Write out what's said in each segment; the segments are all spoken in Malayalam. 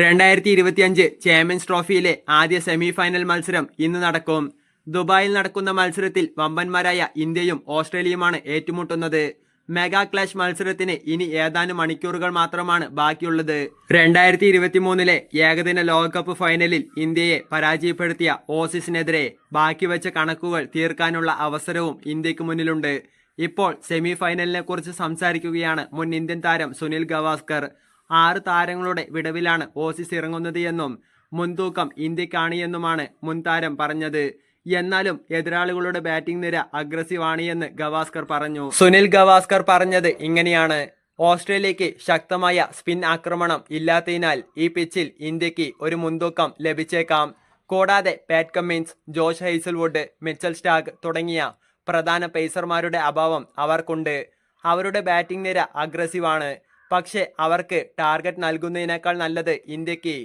രണ്ടായിരത്തി ഇരുപത്തിയഞ്ച് ചാമ്പ്യൻസ് ട്രോഫിയിലെ ആദ്യ സെമി ഫൈനൽ മത്സരം ഇന്ന് നടക്കും. ദുബായിൽ നടക്കുന്ന മത്സരത്തിൽ വമ്പന്മാരായ ഇന്ത്യയും ഓസ്ട്രേലിയയുമാണ് ഏറ്റുമുട്ടുന്നത്. മെഗാ ക്ലാഷ് മത്സരത്തിന് ഇനി ഏതാനും മണിക്കൂറുകൾ മാത്രമാണ് ബാക്കിയുള്ളത്. രണ്ടായിരത്തി ഇരുപത്തി മൂന്നിലെ ഏകദിന ലോകകപ്പ് ഫൈനലിൽ ഇന്ത്യയെ പരാജയപ്പെടുത്തിയ ഓസീസിനെതിരെ ബാക്കി വെച്ച കണക്കുകൾ തീർക്കാനുള്ള അവസരവും ഇന്ത്യയ്ക്ക് മുന്നിലുണ്ട്. ഇപ്പോൾ സെമി ഫൈനലിനെ കുറിച്ച് സംസാരിക്കുകയാണ് മുൻ ഇന്ത്യൻ താരം സുനിൽ ഗവാസ്കർ. ആറ് താരങ്ങളുടെ വിടവിലാണ് ഓസീസ് ഇറങ്ങുന്നത് എന്നും മുൻതൂക്കം ഇന്ത്യക്കാണ് എന്നുമാണ് മുൻ താരം പറഞ്ഞത്. എന്നാലും എതിരാളികളുടെ ബാറ്റിംഗ് നിര അഗ്രസീവ് ആണ് എന്ന് ഗവാസ്കർ പറഞ്ഞു. സുനിൽ ഗവാസ്കർ പറഞ്ഞത് ഇങ്ങനെയാണ്. ഓസ്ട്രേലിയക്ക് ശക്തമായ സ്പിൻ ആക്രമണം ഇല്ലാത്തതിനാൽ ഈ പിച്ചിൽ ഇന്ത്യയ്ക്ക് ഒരു മുൻതൂക്കം ലഭിച്ചേക്കാം. കൂടാതെ Pat Cummins Josh Hazlewood Mitchell Starc തുടങ്ങിയ പ്രധാന പേസർമാരുടെ അഭാവം അവർക്കുണ്ട്. അവരുടെ ബാറ്റിംഗ് നിര അഗ്രസീവാണ്. പക്ഷേ അവർക്ക് ടാർഗറ്റ് നൽകുന്നതിനേക്കാൾ നല്ലത് ഇന്ത്യയ്ക്ക്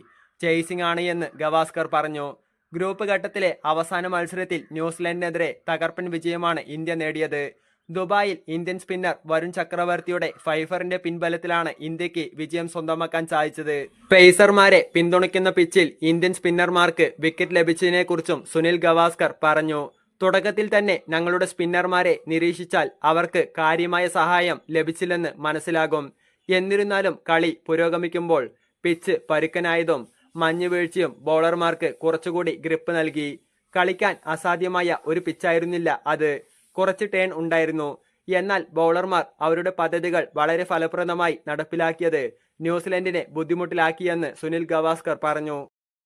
ചേസിംഗ് ആണ് എന്ന് ഗവാസ്കർ പറഞ്ഞു. ഗ്രൂപ്പ് ഘട്ടത്തിലെ അവസാന മത്സരത്തിൽ ന്യൂസിലൻഡിനെതിരെ തകർപ്പൻ വിജയമാണ് ഇന്ത്യ നേടിയത്. ദുബായിൽ ഇന്ത്യൻ സ്പിന്നർ വരുൺ ചക്രവർത്തിയുടെ ഫൈഫറിന്റെ പിൻബലത്തിലാണ് ഇന്ത്യയ്ക്ക് വിജയം സ്വന്തമാക്കാൻ സാധിച്ചത്. പേസർമാരെ പിന്തുണയ്ക്കുന്ന പിച്ചിൽ ഇന്ത്യൻ സ്പിന്നർമാർക്ക് വിക്കറ്റ് ലഭിച്ചതിനെക്കുറിച്ചും സുനിൽ ഗവാസ്കർ പറഞ്ഞു. തുടക്കത്തിൽ തന്നെ ഞങ്ങളുടെ സ്പിന്നർമാരെ നിരീക്ഷിച്ചാൽ അവർക്ക് കാര്യമായ സഹായം ലഭിച്ചില്ലെന്ന് മനസ്സിലാകും. എന്നിരുന്നാലും കളി പുരോഗമിക്കുമ്പോൾ പിച്ച് പരുക്കനായതും മഞ്ഞുവീഴ്ചയും ബൗളർമാർക്ക് കുറച്ചുകൂടി ഗ്രിപ്പ് നൽകി. കളിക്കാൻ അസാധ്യമായ ഒരു പിച്ചായിരുന്നില്ല അത്. കുറച്ച് ടേൺ ഉണ്ടായിരുന്നു. എന്നാൽ ബൗളർമാർ അവരുടെ പദ്ധതികൾ വളരെ ഫലപ്രദമായി നടപ്പിലാക്കിയത് ന്യൂസിലൻഡിനെ ബുദ്ധിമുട്ടിലാക്കിയെന്ന് സുനിൽ ഗവാസ്കർ പറഞ്ഞു.